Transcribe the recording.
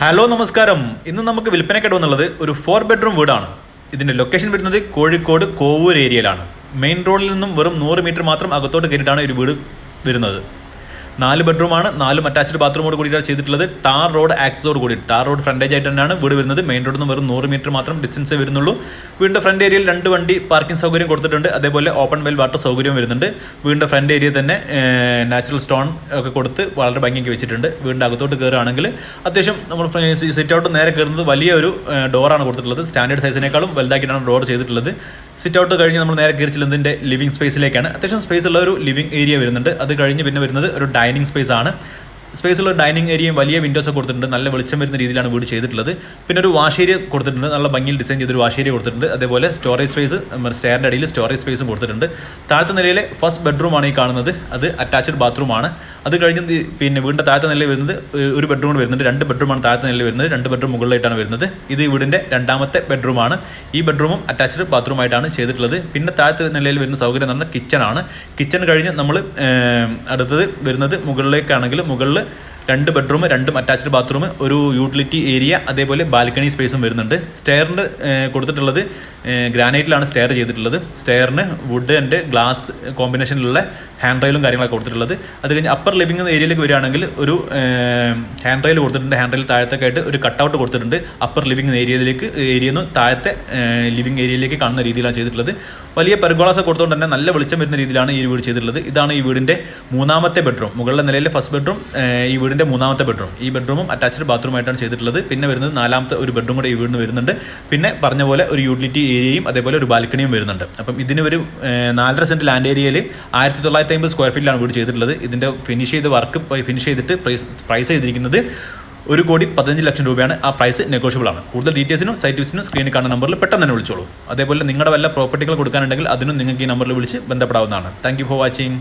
Hello നമസ്കാരം. ഇന്ന് നമുക്ക് വിൽപ്പനയ്ക്കിട എന്നുള്ളത് ഒരു ഫോർ ബെഡ്റൂം വീടാണ്. ഇതിന്റെ ലൊക്കേഷൻ വരുന്നത് കോഴിക്കോട് കോവൂർ ഏരിയയിലാണ് മെയിൻ റോഡിൽ നിന്നും വെറും നൂറ് മീറ്റർ മാത്രം അകത്തോട്ട് കയറിയിട്ടാണ് ഒരു വീട് വരുന്നത്. നാല് ബെഡ്റൂമാണ് നാലും അറ്റാച്ച്ഡ് ബാത്റൂമോട് കൂടിയിട്ടാണ് ചെയ്തിട്ടുള്ളത്. ടാർ റോഡ് ആക്സസോട് കൂടി. ടാർ റോഡ് ഫ്രണ്ടേജ് ആയിട്ട് തന്നെയാണ് വീട് വരുന്നത്. മെയിൻ റോഡിൽ നിന്ന് വെറും നൂറ് മീറ്റർ മാത്രം ഡിസ്റ്റൻസ് വരുന്നുള്ളൂ. വീടിന്റെ ഫ്രണ്ട് ഏരിയയിൽ രണ്ട് വണ്ടി പാർക്കിംഗ് സൗകര്യം കൊടുത്തിട്ടുണ്ട്. അതേപോലെ ഓപ്പൺ വെൽ വാട്ടർ സൗകര്യം വരുന്നുണ്ട്. വീടിന്റെ ഫ്രണ്ട് ഏരിയ തന്നെ നാച്ചുറൽ സ്റ്റോൺ ഒക്കെ കൊടുത്ത് വളരെ ഭംഗിക്ക് വെച്ചിട്ടുണ്ട്. വീടിന്റെ അകത്തോട്ട് കയറുകയാണെങ്കിൽ അത്യാവശ്യം നമ്മൾ സിറ്റ് ഔട്ട് നേരെ കയറുന്നത് വലിയൊരു ഡോറാണ് കൊടുത്തിട്ടുള്ളത്. സ്റ്റാൻഡേർഡ് സൈസിനേക്കാളും വലുതാക്കിയിട്ടാണ് ഡോർ ചെയ്തിട്ടുള്ളത്. സിറ്റ് ഔട്ട് കഴിഞ്ഞ് നമ്മൾ നേരെ കയറി ചെല്ലുന്നതിന്റെ ലിവിംഗ് സ്പേസിലേക്കാണ് അത്യാവശ്യം സ്പേസ് ഉള്ള ഒരു ലിവിംഗ് ഏരിയ വരുന്നുണ്ട്. അത് കഴിഞ്ഞ് പിന്നെ വരുന്നത് ഒരു ഡൈനിങ് സ്പേസ് ആണ്. സ്പേസുള്ള ഡൈനിങ് ഏരിയയും വലിയ വിൻഡോസ് ഒക്കെ കൊടുത്തിട്ടുണ്ട്. നല്ല വെളിച്ചം വരുന്ന രീതിയിലാണ് വീട് ചെയ്തിട്ടുള്ളത്. പിന്നെ ഒരു വാഷ് ഏരിയ കൊടുത്തിട്ടുണ്ട്. നല്ല ഭംഗിയിൽ ഡിസൈൻ ചെയ്തൊരു വാഷ് ഏരിയ കൊടുത്തിട്ടുണ്ട്. അതേപോലെ സ്റ്റോറേജ് സ്പേസ് സ്റ്റെയറിന്റെ അടിയിൽ സ്റ്റോറേജ് സ്പേസും കൊടുത്തിട്ടുണ്ട്. താഴത്തെ നിലയിലെ ഫസ്റ്റ് ബെഡ്റൂമാണ് ഈ കാണുന്നത്. അത് അറ്റാച്ച്ഡ് ബാത്റൂമാണ് അത് കഴിഞ്ഞ് പിന്നെ വീടിന്റെ താഴത്തെ നിലയിൽ വരുന്നത് ഒരു ബെഡ്റൂം വരുന്നുണ്ട്. രണ്ട് ബെഡ്റൂമാണ് താഴത്തെ നിലയിൽ വരുന്നത്. രണ്ട് ബെഡ്റൂം മുകളിലായിട്ടാണ് വരുന്നത്. ഇത് വീടിന്റെ രണ്ടാമത്തെ ബെഡ്റൂമാണ് ഈ ബെഡ്റൂമും അറ്റാച്ച്ഡ് ബാത്റൂമായിട്ടാണ് ചെയ്തിട്ടുള്ളത്. പിന്നെ താഴത്തെ നിലയിൽ വരുന്ന സൗകര്യം എന്ന് പറഞ്ഞാൽ കിച്ചണാണ് കിച്ചൺ കഴിഞ്ഞ് നമ്മൾ അടുത്തത് വരുന്നത് മുകളിലേക്കാണെങ്കിൽ മുകളിൽ രണ്ട് ബെഡ്റൂം രണ്ടും അറ്റാച്ച്ഡ് ബാത്റൂം ഒരു യൂട്ടിലിറ്റി ഏരിയ അതേപോലെ ബാൽക്കണി സ്പേസും വരുന്നുണ്ട്. സ്റ്റെയറിന്റെ കൊടുത്തിട്ടുള്ളത് ഗ്രാനൈറ്റിലാണ് സ്റ്റെയർ ചെയ്തിട്ടുള്ളത്. സ്റ്റെയറിന് വുഡ് ആൻഡ് ഗ്ലാസ് കോമ്പിനേഷനിലുള്ള ഹാൻഡ് റെയിലും കാര്യങ്ങളൊക്കെ കൊടുത്തിട്ടുള്ളത്. അത് കഴിഞ്ഞ് അപ്പർ ലിവിംഗ് ഏരിയയിലേക്ക് വരികയാണെങ്കിൽ ഒരു ഹാൻഡ് റെയിൽ കൊടുത്തിട്ടുണ്ട്. ഹാൻഡ് റെയിൽ താഴത്തൊക്കെ ആയിട്ട് ഒരു കട്ടൗട്ട് കൊടുത്തിട്ടുണ്ട്. അപ്പർ ലിവിംഗ് ഏരിയയിലേക്ക് ഏരിയയിൽ നിന്ന് താഴത്തെ ലിവിംഗ് ഏരിയയിലേക്ക് കാണുന്ന രീതിയിലാണ് ചെയ്തിട്ടുള്ളത്. വലിയ പെർഗോളാസ് കൊടുത്തുകൊണ്ട് തന്നെ നല്ല വെളിച്ചം വരുന്ന രീതിയിലാണ് ഈ വീട് ചെയ്തിട്ടുള്ളത്. ഇതാണ് ഈ വീടിന്റെ മൂന്നാമത്തെ ബെഡ്റൂം മുകളിലെ നിലയിലെ ഫസ്റ്റ് ബെഡ്റൂം ഈ വീടിന്റെ മൂന്നാമത്തെ ബെഡ്റൂം. ഈ ബെഡ്റൂമും അറ്റാച്ച്ഡ് ബാത്റൂമായിട്ടാണ് ചെയ്തിട്ടുള്ളത്. പിന്നെ വരുന്നത് നാലാമത്തെ ഒരു ബെഡ്റൂം കൂടെ ഈ വീടിന് വരുന്നുണ്ട്. പിന്നെ പറഞ്ഞ പോലെ ഒരു യൂട്ടിലിറ്റി ഏരിയയും അതേപോലെ ഒരു ബാൽക്കണിയും വരുന്നുണ്ട്. അപ്പം ഇതിന് ഒരു നാലര സെന്റ് ലാൻഡ് ഏരിയയിൽ ആയിരത്തി തൊള്ളായിരത്തി അമ്പത് സ്ക്വയർ ഫീറ്റിലാണ് വീട് ചെയ്തിട്ടുള്ളത്. ഇതിന്റെ ഫിനിഷ് ചെയ്ത വർക്ക് ഫിനിഷ് ചെയ്തിട്ട് പ്രൈസ് പ്രൈസ് ചെയ്തിരിക്കുന്നത് ഒരു കോടി പതിനഞ്ച് ലക്ഷം രൂപയാണ്. ആ പ്രൈസ് നെഗോഷ്യബിൾ ആണ്. കൂടുതൽ ഡീറ്റെയിൽസിനും സൈറ്റ് വിസിനും സ്ക്രീനിൽ കാണുന്ന നമ്പറിൽ പെട്ടെന്ന് തന്നെ വിളിച്ചോളൂ. അതേപോലെ നിങ്ങളുടെ വല്ല പ്രോപ്പർട്ടികൾ കൊടുക്കാനുണ്ടെങ്കിൽ അതിനും നിങ്ങൾക്ക് ഈ നമ്പറിൽ വിളിച്ച് ബന്ധപ്പെടാവുന്നതാണ്. Thank for watching